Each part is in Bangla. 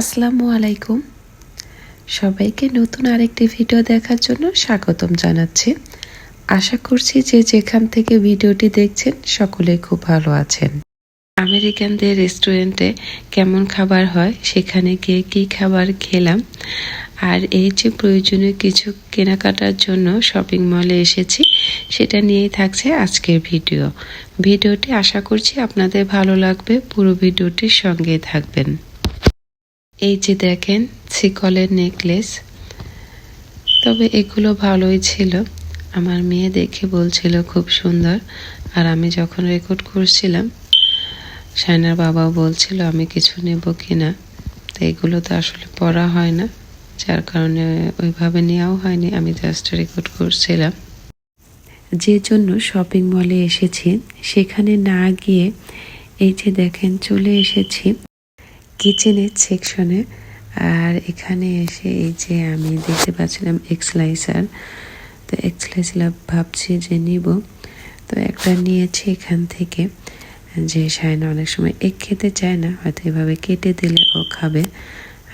আসসালামু আলাইকুম। সবাইকে নতুন আরেকটি ভিডিও দেখার জন্য স্বাগতম জানাচ্ছি। আশা করছি যে যেখান থেকে ভিডিওটি দেখছেন সকলে খুব ভালো আছেন। আমেরিকানদের রেস্টুরেন্টে কেমন খাবার হয়, সেখানে গিয়ে কী খাবার খেলাম, আর এই যে প্রয়োজনীয় কিছু কেনাকাটার জন্য শপিং মলে এসেছি, সেটা নিয়েই থাকছে আজকের ভিডিও। ভিডিওটি আশা করছি আপনাদের ভালো লাগবে, পুরো ভিডিওটির সঙ্গে থাকবেন। এই যে দেখেন ছিকলের নেকলেস তবে এগুলো ভালোই ছিল। আমার মেয়ে দেখে বলছিল খুব সুন্দর। আর আমি যখন রেকর্ড করছিলাম সায়নার বাবাও বলছিল, আমি কিছু নেব কি না তো এগুলো তো আসলে পড়া হয় না, যার কারণে ওইভাবে নেওয়াও হয়নি। আমি জাস্ট রেকর্ড করছিলাম। যে জন্য শপিং মলে এসেছি, সেখানে না গিয়ে এই যে দেখেন, চলে এসেছি। কিচেনের সেকশনে আর এখানে এসে এই যে আমি দেখতে পাচ্ছিলাম এক্সলাইসার তো এক্সলাইসার ভাবছি যে নিব। তো একটা নিয়েছি এখান থেকে, যে সায়না অনেক সময় এক খেতে চায় না, হয়তো এভাবে কেটে দিলে ও খাবে।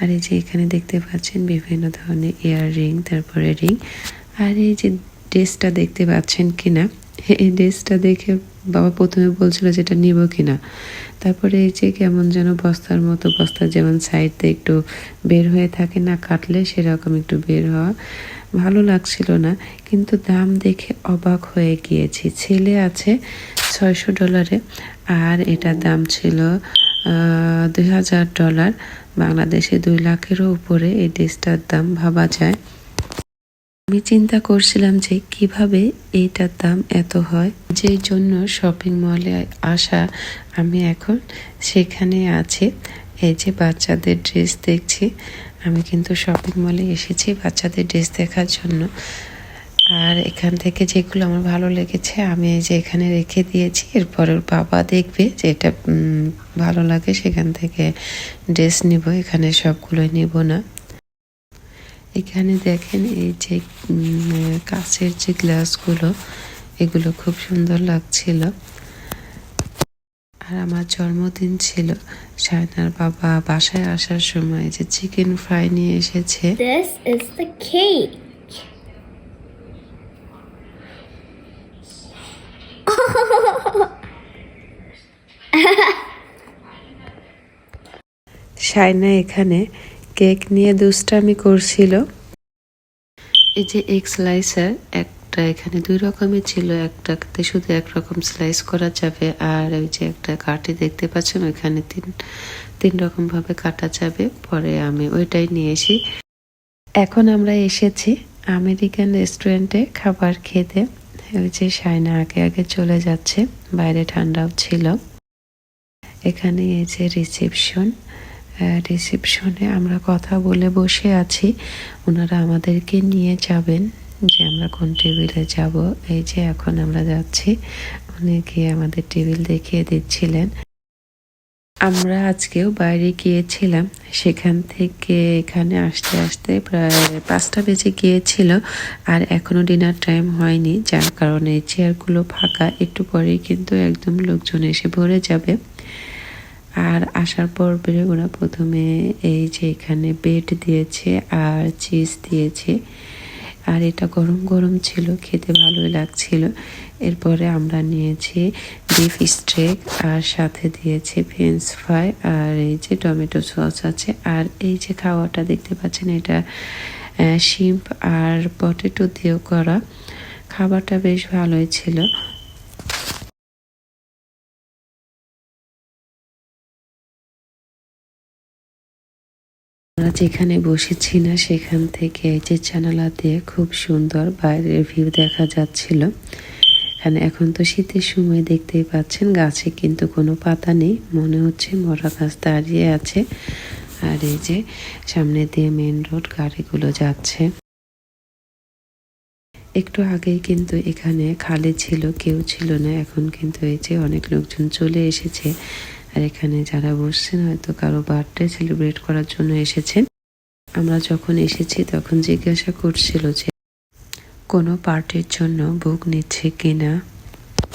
আর এই যে এখানে দেখতে পাচ্ছেন বিভিন্ন ধরনের ইয়ার রিং তারপরে রিং আর এই যে ড্রেসটা দেখতে পাচ্ছেন কিনা এই ড্রেসটা দেখে বাবা প্রথমে বলছিল যে এটা নিব কিনা। তারপরে এই যে কেমন যেন বস্তার মতো, বস্তার যেমন সাইডে একটু বের হয়ে থাকে না, কাটলে সেরকম একটু বের হওয়া। ভালো লাগছিল না, কিন্তু দাম দেখে অবাক হয়ে গিয়েছি। ছেলে আছে ছয়শো ডলারে, আর এটার দাম ছিল দুই হাজার ডলার। বাংলাদেশে দুই লাখেরও উপরে এই ড্রেসটার দাম ভাবা যায়। আমি চিন্তা করছিলাম যে কীভাবে এইটার দাম এত হয়। যে জন্য শপিং মলে আসা আমি এখন সেখানে আছি। এই যে বাচ্চাদের ড্রেস দেখছি, আমি কিন্তু শপিং মলে এসেছি বাচ্চাদের ড্রেস দেখার জন্য। আর এখান থেকে যেগুলো আমার ভালো লেগেছে, আমি এই যে এখানে রেখে দিয়েছি। এরপর ওর বাবা দেখবে যে এটা ভালো লাগে, সেখান থেকে ড্রেস নিব। এখানে সবগুলোই নিব না। এখানে দেখেন এই যে কাঁচের যে গ্লাসগুলো এগুলো খুব সুন্দর লাগছিল আর আমার জন্মদিন ছিল সায়নার বাবা বাসায় আসার সময় যে চিকেন ফ্রাই নিয়ে এসেছে This is the cake. Sayna এখানে কেক নিয়ে দুষ্টামি করছিল। এই যে এক স্লাইসার একটা এখানে দুই রকমের ছিল, একটাতে শুধু একরকম স্লাইস করা যাবে আর ওই যে একটা কাটি দেখতে পাচ্ছেন, ওইখানে তিন তিন রকম ভাবে কাটা যাবে। পরে আমি ওইটাই নিয়ে এসি। এখন আমরা এসেছি আমেরিকান রেস্টুরেন্টে খাবার খেতে। ওই যে সায়না আগে আগে চলে যাচ্ছে, বাইরে ঠান্ডাও ছিল। এখানে এই যে রিসেপশন রিসেপশনে আমরা কথা বলে বসে আছি। ওনারা আমাদেরকে নিয়ে যাবেন যে আমরা কোন টেবিলে যাব। এই যে এখন আমরা যাচ্ছি। উনি গিয়ে আমাদের টেবিল দেখিয়ে দিচ্ছিলেন। আমরা আজকেও বাইরে গিয়েছিলাম। সেখান থেকে এখানে আসতে আসতে প্রায় পাঁচটা বেজে গিয়েছিল আর এখনও ডিনার টাইম হয়নি। যার কারণে চেয়ারগুলো ফাঁকা। একটু পরেই কিন্তু একদম লোকজন এসে ভরে যাবে। আর আসার পর ওরা প্রথমে এই যে এখানে বেড দিয়েছে আর চিজ দিয়েছে। আর এটা গরম গরম ছিল, খেতে ভালোই লাগছিল। এরপরে আমরা নিয়েছি বিফ স্ট্রেক আর সাথে দিয়েছে ফ্রেঞ্চ ফ্রাই আর এই যে টমেটো সস আছে। আর এই যে খাওয়াটা দেখতে পাচ্ছেন, এটা শিম্প আর পটেটো দিয়েও করা। খাবারটা বেশ ভালোই ছিল। আমরা যেখানে বসেছি না, সেখান থেকে যে জানালা দিয়ে খুব সুন্দর বাইরের ভিউ দেখা যাচ্ছিল। এখানে এখন তো শীতের সময় দেখতেই পাচ্ছেন, গাছে কিন্তু কোনো পাতা নেই। মনে হচ্ছে মরা গাছ দাঁড়িয়ে আছে। আর এই যে সামনে দিয়ে মেন রোড গাড়িগুলো যাচ্ছে। একটু আগেই কিন্তু এখানে খালি ছিল, কেউ ছিল না। এখন কিন্তু এই যে অনেক লোকজন চলে এসেছে। আর এখানে যারা বসছেন হয়তো কারও বার্থডে সেলিব্রেট করার জন্য এসেছেন। আমরা যখন এসেছি তখন জিজ্ঞাসা করছিল যে, কোনো পার্টির জন্য বুক নিচ্ছে কিনা?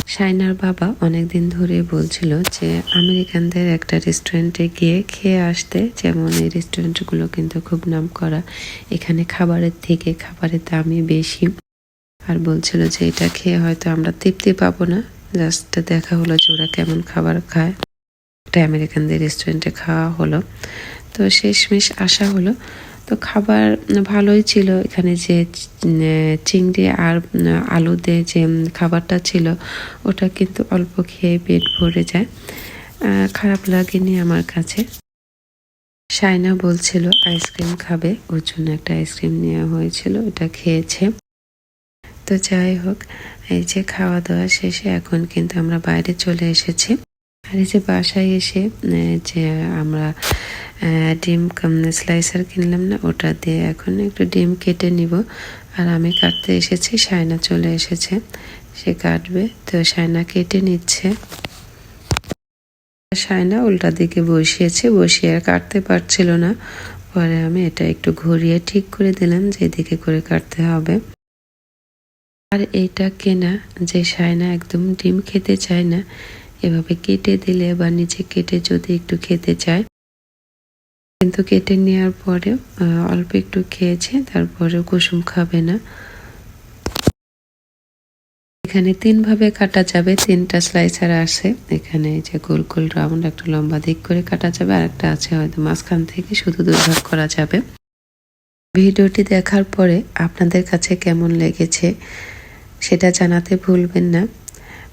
সাইনার বাবা অনেকদিন ধরে বলছিল যে, আমেরিকানদের একটা রেস্টুরেন্টে গিয়ে খেয়ে আসতে। যেমন এই রেস্টুরেন্টগুলো কিন্তু খুব নাম করা। এখানে খাবারের থেকে খাবারের দামই বেশি। আর বলছিল যে, এটা খেয়ে হয়তো আমরা তৃপ্তি পাবো না। জাস্ট দেখা হলো যে ওরা কেমন খাবার খায়। একটা আমেরিকানদের রেস্টুরেন্টে খাওয়া হলো। তো শেষমেশ আসা হলো। তো খাবার ভালোই ছিল। এখানে যে চিংড়ি আর আলু দিয়ে যে খাবারটা ছিল, ওটা কিন্তু অল্প খেয়ে পেট ভরে যায়। খারাপ লাগেনি আমার কাছে। সাইনা বলছিল, আইসক্রিম খাবে। ওর জন্য একটা আইসক্রিম নেওয়া হয়েছিল, ওটা খেয়েছে। তো যাই হোক, এই যে খাওয়া দাওয়া শেষে এখন কিন্তু আমরা বাইরে চলে এসেছি। আর এই যে বাসায় এসে যে আমরা ডিম স্লাইসার কিনলাম না, ওটা দিয়ে এখন একটু ডিম কেটে নিব। আর আমি কাটতে এসেছি সায়না চলে এসেছে, সে কাটবে। তো সায়না কেটে নিচ্ছে। সায়না উল্টা দিকে বসিয়েছে, বসিয়ে আর কাটতে পারছিল না। পরে আমি এটা একটু ঘুরিয়ে ঠিক করে দিলাম যে দিকে করে কাটতে হবে। আর এটা কেনা, যে সায়না একদম ডিম খেতে চায় না এভাবে কেটে দিলে বা নিচে কেটে যদি একটু খেতে চায়। কিন্তু কেটে নেওয়ার পরে অল্প একটু খেয়েছে, তারপরেও কুসুম খাবে না। এখানে তিন ভাবে কাটা যাবে, তিনটা স্লাইসার আছে। এখানে যে গোল গোল রাউন্ড একটা লম্বা দিক করে কাটা যাবে আর একটা আছে হয়তো মাঝখান থেকে শুধু দুই ভাগ করা যাবে। ভিডিওটি দেখার পরে আপনাদের কাছে কেমন লেগেছে সেটা জানাতে ভুলবেন না।